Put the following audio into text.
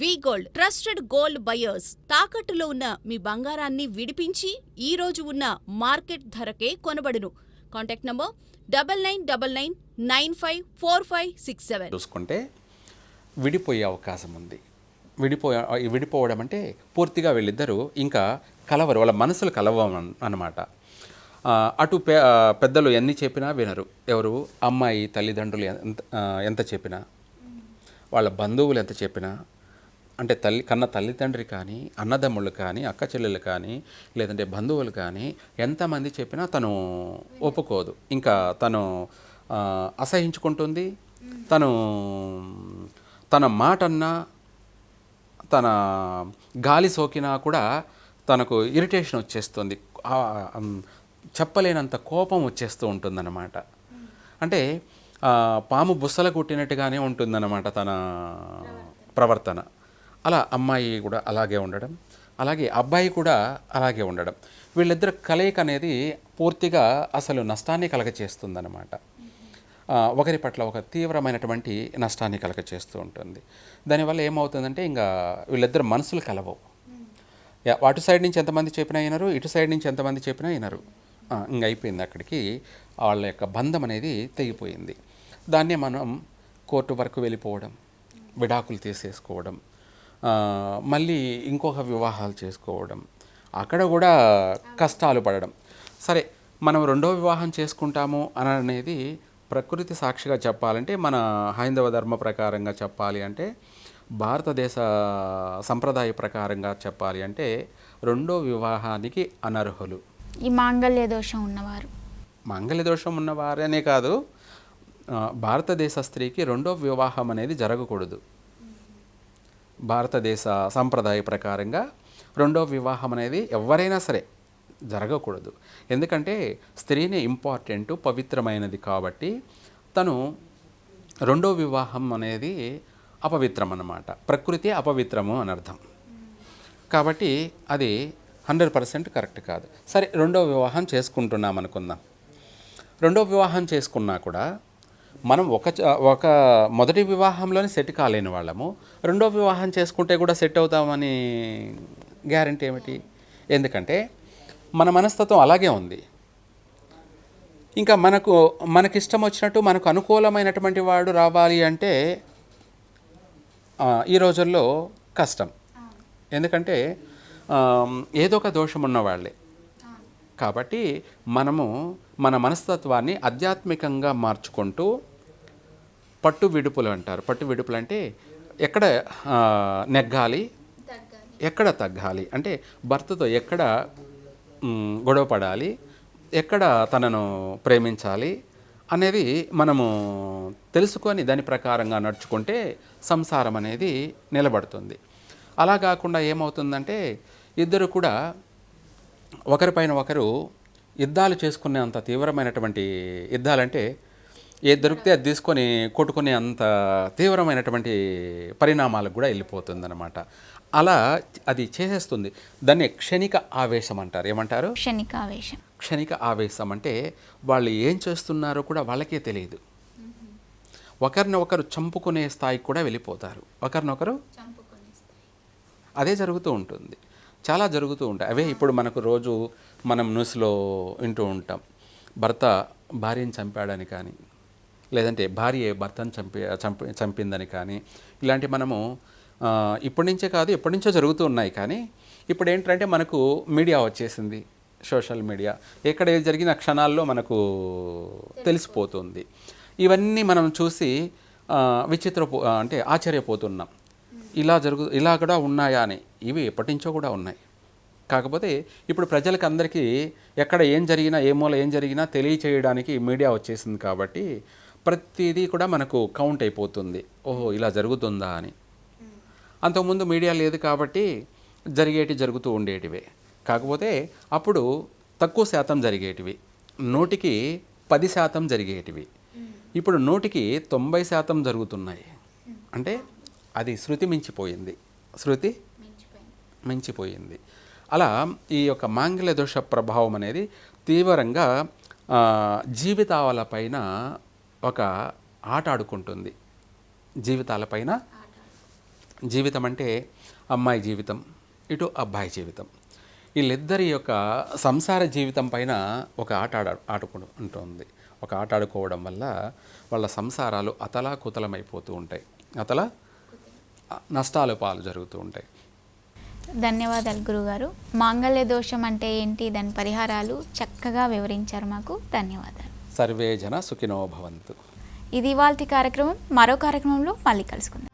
We gold trusted gold buyers తాకట్టులో ఉన్న మీ బంగారాన్ని విడిపించి ఈ రోజు ఉన్న మార్కెట్ ధరకే కొనబడును. Contact number double nine double nine nine five four five six seven. చూసుకుంటే విడిపోయే అవకాశం ఉంది. విడిపో విడిపోవడం అంటే పూర్తిగా వీళ్ళిద్దరూ ఇంకా కలవరు వాళ్ళ మనసులు కలవం అన్నమాట. అటు పె పెద్దలు ఎన్ని చెప్పినా వినరు. ఎవరు? అమ్మాయి తల్లిదండ్రులు ఎంత ఎంత చెప్పినా. వాళ్ళ బంధువులు ఎంత చెప్పినా అంటే తల్లి కన్న తల్లిదండ్రి కానీ అన్నదమ్ముళ్ళు కానీ అక్క చెల్లెలు కానీ లేదంటే బంధువులు కానీ ఎంతమంది చెప్పినా తను ఒప్పుకోదు. ఇంకా తను అసహించుకుంటుంది. తను తన మాటన్నా తన గాలి సోకినా కూడా తనకు ఇరిటేషన్ వచ్చేస్తుంది. చెప్పలేనంత కోపం వచ్చేస్తూ ఉంటుందన్నమాట. అంటే పాము బుస్సల కుట్టినట్టుగానే ఉంటుందన్నమాట తన ప్రవర్తన. అలా అమ్మాయి కూడా అలాగే ఉండడం అలాగే అబ్బాయి కూడా అలాగే ఉండడం. వీళ్ళిద్దరు కలయిక అనేది పూర్తిగా అసలు నష్టాన్ని కలగచేస్తుందన్నమాట. ఒకరి పట్ల ఒక తీవ్రమైనటువంటి నష్టాన్ని కలగ చేస్తూ ఉంటుంది. దానివల్ల ఏమవుతుందంటే ఇంకా వీళ్ళిద్దరు మనసులు కలవవు. యా, అటు సైడ్ నుంచి ఎంతమంది చెప్పినా వినరు ఇటు సైడ్ నుంచి ఎంతమంది చెప్పినా వినరు. ఇంక అయిపోయింది అక్కడికి వాళ్ళ యొక్క బంధం అనేది తెగిపోయింది. దాన్నే మనం కోర్టు వరకు వెళ్ళిపోవడం విడాకులు తీసేసుకోవడం మళ్ళీ ఇంకొక వివాహాలు చేసుకోవడం. అక్కడ కూడా కష్టాలు పడడం. సరే మనం రెండో వివాహం చేసుకుంటాము అని అనేది ప్రకృతి సాక్షిగా చెప్పాలంటే మన హైందవ ధర్మ ప్రకారంగా చెప్పాలి అంటే భారతదేశ సంప్రదాయ ప్రకారంగా చెప్పాలి అంటే రెండో వివాహానికి అనర్హులు. ఈ మాంగళ్య దోషం ఉన్నవారు. మంగళ దోషం ఉన్నవారనే కాదు భారతదేశ స్త్రీకి రెండో వివాహం అనేది జరగకూడదు. భారతదేశ సంప్రదాయ ప్రకారంగా రెండో వివాహం అనేది ఎవరైనా సరే జరగకూడదు. ఎందుకంటే స్త్రీని ఇంపార్టెంట్ పవిత్రమైనది కాబట్టి తను రెండో వివాహం అనేది అపవిత్రం అన్నమాట ప్రకృతి అపవిత్రము అని అర్థం. కాబట్టి అది హండ్రెడ్ పర్సెంట్ కరెక్ట్ కాదు. సరే రెండో వివాహం చేసుకుంటున్నాం అనుకుందాం రెండో వివాహం చేసుకున్నా కూడా మనం ఒక ఒక మొదటి వివాహంలోనే సెట్ కాలేని వాళ్ళము. రెండో వివాహం చేసుకుంటే కూడా సెట్ అవుతామని గ్యారంటీ ఏమిటి? ఎందుకంటే మన మనస్తత్వం అలాగే ఉంది. ఇంకా మనకు మనకిష్టం వచ్చినట్టు మనకు అనుకూలమైనటువంటి వాడు రావాలి అంటే ఈ రోజుల్లో కష్టం. ఎందుకంటే ఏదో ఒక దోషం ఉన్నవాళ్ళే కాబట్టి మనము మన మనస్తత్వాన్ని ఆధ్యాత్మికంగా మార్చుకుంటూ పట్టు విడుపులు అంటారు. పట్టు విడుపులు అంటే ఎక్కడ నెగ్గాలి? ఎక్కడ తగ్గాలి? అంటే భర్తతో ఎక్కడ గొడవ పడాలి? ఎక్కడ తనను ప్రేమించాలి? అనేది మనము తెలుసుకొని దాని ప్రకారంగా నడుచుకుంటే సంసారం అనేది నిలబడుతుంది. అలా కాకుండా ఏమవుతుందంటే ఇద్దరు కూడా ఒకరిపైన ఒకరు యుద్ధాలు చేసుకునే అంత తీవ్రమైనటువంటి యుద్ధాలంటే ఏది దొరికితే అది తీసుకొని కొట్టుకునే అంత తీవ్రమైనటువంటి పరిణామాలకు కూడా వెళ్ళిపోతుంది అలా అది చేసేస్తుంది. దాన్ని క్షణిక ఆవేశం అంటారు. ఏమంటారు? క్షణికావేశం క్షణిక ఆవేశం అంటే వాళ్ళు ఏం చేస్తున్నారో కూడా వాళ్ళకే తెలియదు. ఒకరిని ఒకరు చంపుకునే స్థాయికి కూడా వెళ్ళిపోతారు. ఒకరినొకరు అదే జరుగుతూ ఉంటుంది. చాలా జరుగుతూ ఉంటాయి. అవే ఇప్పుడు మనకు రోజు మనం న్యూస్లో వింటూ ఉంటాం. భర్త భార్యని చంపాడని కానీ లేదంటే భార్య భర్తను చంపి చంపి చంపిందని కానీ ఇలాంటి మనము ఇప్పటి నుంచే కాదు ఎప్పటి నుంచో జరుగుతూ ఉన్నాయి. కానీ ఇప్పుడు ఏంటంటే మనకు మీడియా వచ్చేసింది. Social media. ఎక్కడ ఏది జరిగిన క్షణాల్లో మనకు తెలిసిపోతుంది. ఇవన్నీ మనం చూసి విచిత్ర అంటే ఆశ్చర్యపోతున్నాం. ఇలా జరుగు ఇలా కూడా ఉన్నాయా అని. ఇవి ఎప్పటి నుంచో కూడా ఉన్నాయి. కాకపోతే ఇప్పుడు ప్రజలకు అందరికీ ఎక్కడ ఏం జరిగినా ఏ మూల ఏం జరిగినా తెలియచేయడానికి మీడియా వచ్చేసింది కాబట్టి ప్రతిదీ కూడా మనకు కౌంట్ అయిపోతుంది. ఓహో ఇలా జరుగుతుందా అని. అంతకుముందు మీడియా లేదు కాబట్టి జరిగేటి జరుగుతూ ఉండేటివే. కాకపోతే అప్పుడు తక్కువ శాతం జరిగేటివి. నూటికి పది శాతం జరిగేటివి. ఇప్పుడు నూటికి తొంభై శాతం జరుగుతున్నాయి. అంటే అది శృతి మించిపోయింది. శృతి మించిపోయింది. అలా ఈ యొక్క మాంగళ్య దోష ప్రభావం అనేది తీవ్రంగా జీవితాలపైన ఒక ఆట ఆడుకుంటుంది. జీవితాలపైన జీవితం అంటే అమ్మాయి జీవితం ఇటు అబ్బాయి జీవితం. వీళ్ళిద్దరి యొక్క సంసార జీవితం పైన ఒక ఆట ఆడ ఆడుకుంటుంది ఒక ఆట ఆడుకోవడం వల్ల వాళ్ళ సంసారాలు అతలా కుతలమైపోతూ ఉంటాయి. అతలా నష్టాలు పాలు జరుగుతూ ఉంటాయి. ధన్యవాదాలు గురుగారు. మాంగళ్య దోషం అంటే ఏంటి? దాని పరిహారాలు చక్కగా వివరించారు మాకు. ధన్యవాదాలు. సర్వే జన సుఖినో భవంతు. ఇది ఇవాల్టి కార్యక్రమం. మరో కార్యక్రమంలో మళ్ళీ కలుసుకుందాం.